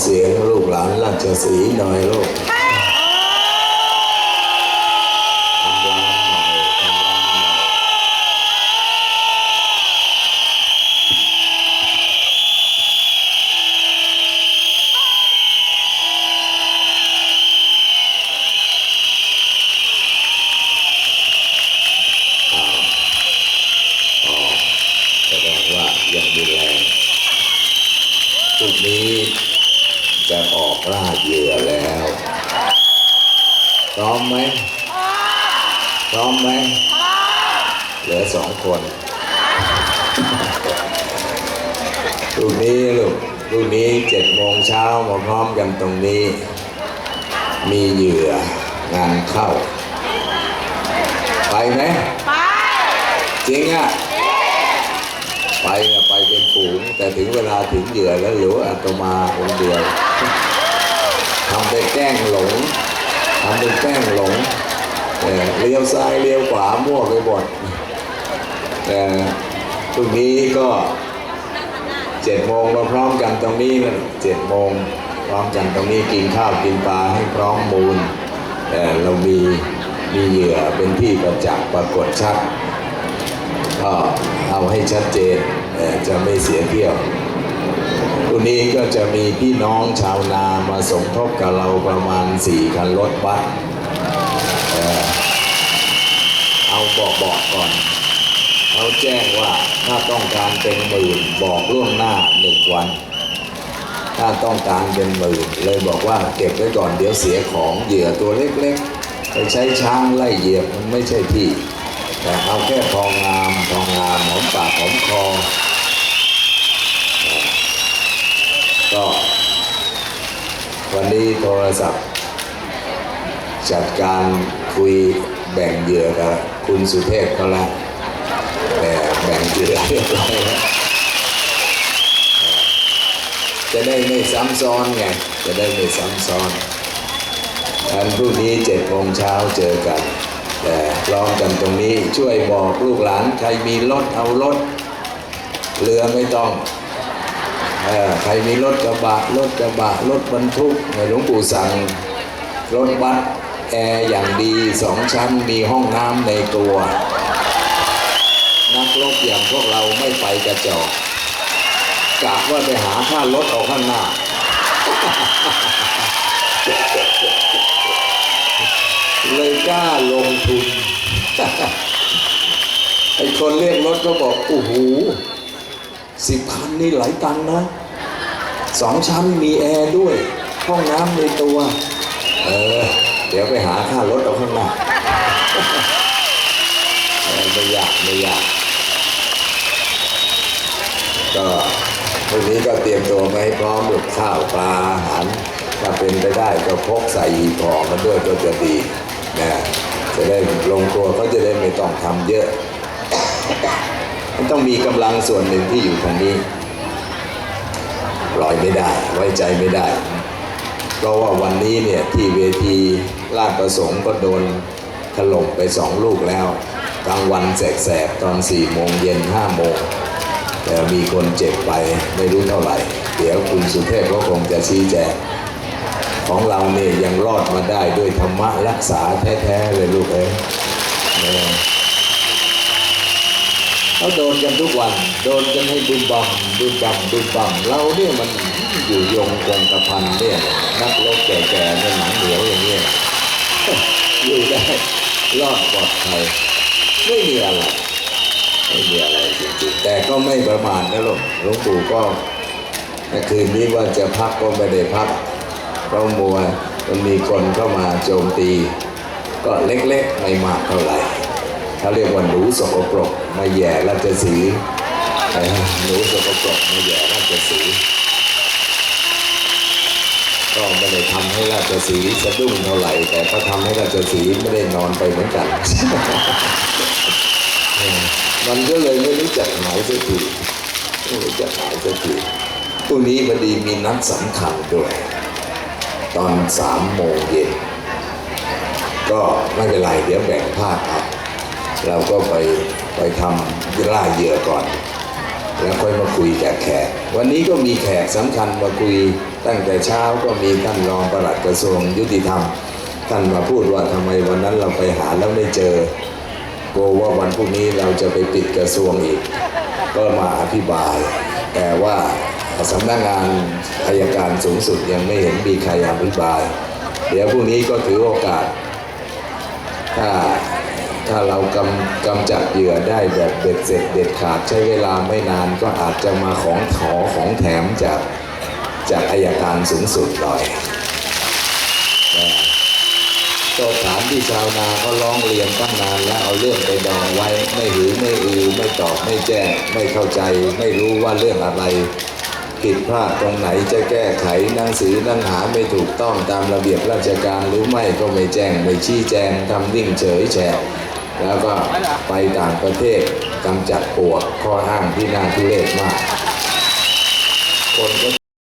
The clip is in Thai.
เสียงลูกหลานราชสีห์หน่อยลูกทำร้านหน่อยทำร้านหน่อย อ๋อแสดงว่ายังมีแรงพรุ่งนี้จะออก ล่าเหยื่อแล้วพร้อมไหมพร้อมไหมเหลือสองคนพรุ่งนี้ลูกพรุ่งนี้เจ็ดโมงเช้ามาพร้อมกันตรงนี้ มีเหยื่องานเข้า ไปไหมไป จริงอะไปเนี่ยไปเป็นฝูง แต่ถึงเวลาถึงเหยื่อแล้วหลืออาตมาคนเดียว ทำไปแกล้งหลงทำเป็นแกล้งหลงเลี้ยวซ้ายเลี้ยวขวามั่วไปหมดแต่พรุ่งนี้ก็เจ็ดโมงมาพร้อมกันตรงนี้นะเจ็ดโมงพร้อมกันตรงนี้กินข้าวกินปลาให้พร้อมมูลเออเรามีมีเหยื่อเป็นที่ประจักษ์ปรากฏชัดก็เอาให้ชัดเจนจะไม่เสียเที่ยว วันนี้ก็จะมีพี่น้องชาวนามาสมทบกับเราประมาณสี่คันรถบัสเอาบอกบอกก่อนเขาแจ้งว่าถ้าต้องการเป็นหมื่นบอกล่วงหน้าหนึ่งวัน ถ้าต้องการเป็นหมื่นเลยบอกว่าเก็บไว้ก่อนเดี๋ยวเสียของเหยื่อตัวเล็กๆ ไปใช้ช้างไล่เหยียบมันไม่ใช่ที่ แต่เอาแค่ทองงามทองงามหอมปากหอมคอเอ่อก็วันนี้โทร ศัพท์ จัดการคุยแบ่งเหยื่อกับคุณสุเทพเขาแล้วแต่แบ่งเหยื่อเรียบร้อยแล้วจะได้ไม่ซ้ำซ้อนไง จะได้ไม่ซ้ำซ้อนวันพรุ่งนี้เจ็ดโมงเช้าเจอกัน แต่ร้องกันตรงนี้ช่วยบอกลูกหลานใครมีรถเอารถเรือไม่ต้อง ใครมีรถกระบะรถกระบะรถบรรทุกหลวงปู่สั่งรถบัสแอร์อย่างดีสองชั้นมีห้องน้ำในตัว นักรบอย่างพวกเราไม่ไปกระจอกกะว่าไปหาค่ารถเอาข้างหน้า เลยกล้าลงทุนไอ้คนเรียกรถก็บอกโอ้โห สิบคันนี่หลายตังนะสองชั้นมีแอร์ด้วย ห้องน้ำในตัว เออ เดี๋ยวไปหาค่ารถเอาข้างหน้าไม่ยากไม่ยาก ก็พรุ่งนี้ก็เตรียมตัวมาให้พร้อมหมดข้าวปลาอาหารถ้าเป็นไปได้ก็พกใส่หีบห่อมาด้วยก็จะดีนะจะได้ลงตัวเขาจะได้ไม่ต้องทำเยอะ มันต้องมีกำลังส่วนหนึ่งที่อยู่ทางนี้ปล่อยไม่ได้ ไว้ใจไม่ได้ เพราะว่าวันนี้เนี่ยที่เวทีลาดประสงค์ก็โดนถล่มไปสองลูกแล้วกลางวันแสกๆตอนสี่โมงเย็นห้าโมงแต่มีคนเจ็บไปไม่รู้เท่าไหร่ เดี๋ยวคุณสุเทพก็คงจะชี้แจงของเราเนี่ยยังรอดมาได้ด้วยธรรมะรักษาแท้ ๆ เลยลูกเอ้ย เขาโดนกันทุกวัน โดนกันให้บุญบังบุญบังบุญบังเราเนี่ยมันอยู่ยงคงกระพันเนี่ยนักรบแก่ๆในหนังเหนียวอย่างเงี้ยอยู่ได้รอดปลอดภัยไม่มีอะไรไม่มีอะไรจริงๆแต่ก็ไม่ประมาทนะลูกหลวงปู่ก็คืนนี้ว่าจะพักก็ไม่ได้พักเพราะมัวมันมีคนเข้ามาโจมตี ก็เล็กๆไม่มากเท่าไหร่ เขาเรียกว่าหนูสกปรกมาแย่ราชสีหนูสกปรกมาแย่ราชสีก็ไม่ได้ทำให้ราชสีสะดุ้งเท่าไหร่ แต่ก็ทำให้ราชสีไม่ได้นอนไปเหมือนกัน มันก็เลยไม่รู้จักหายสักทีไม่รู้จักหายสักทีพรุ่งนี้พอดีมีนัดสำคัญด้วย ตอนสามโมงเย็นก็ไม่เป็นไรเดี๋ยวแบ่งภาคเอา เราก็ไปไปทำล่าเหยื่อก่อน แล้วค่อยมาคุยกับแขก วันนี้ก็มีแขกสำคัญมาคุยตั้งแต่เช้าก็มีท่านรองปลัดกระทรวงยุติธรรม ท่านมาพูดว่าทำไมวันนั้นเราไปหาแล้วไม่เจอกลัวว่าวันพรุ่งนี้เราจะไปปิดกระทรวงอีก ก็มาอธิบาย แต่ว่าสำนักงานอายการสูงสุดยังไม่เห็นมีใครอธิบาย เดี๋ยวพรุ่งนี้ก็ถือโอกาสถ้า ถ้าเรากำกำจัดเหยื่อได้แบบเด็ดเสร็จเด็ดขาดใช้เวลาไม่นานก็อาจจะมาของขอของแถมจากจากอายการสูงสุดหน่อยก็ถามที่ชาวนาเขาร้องเรียนตั้งนานแล้วเอาเรื่องไปดองไว้ไม่หือไม่อือไม่ตอบไม่แจ้งไม่เข้าใจ ไม่รู้ว่าเรื่องอะไรผิดพลาดตรงไหนจะแก้ไขหนังสือหนังหาไม่ถูกต้องตามระเบียบราชการหรือไม่ก็ไม่แจ้งไม่ชี้แจงทำนิ่งเฉยแฉะ แล้วก็ไปต่างประเทศกำจัดปวดข้อห้างที่น่าทุเรศมาก คนก็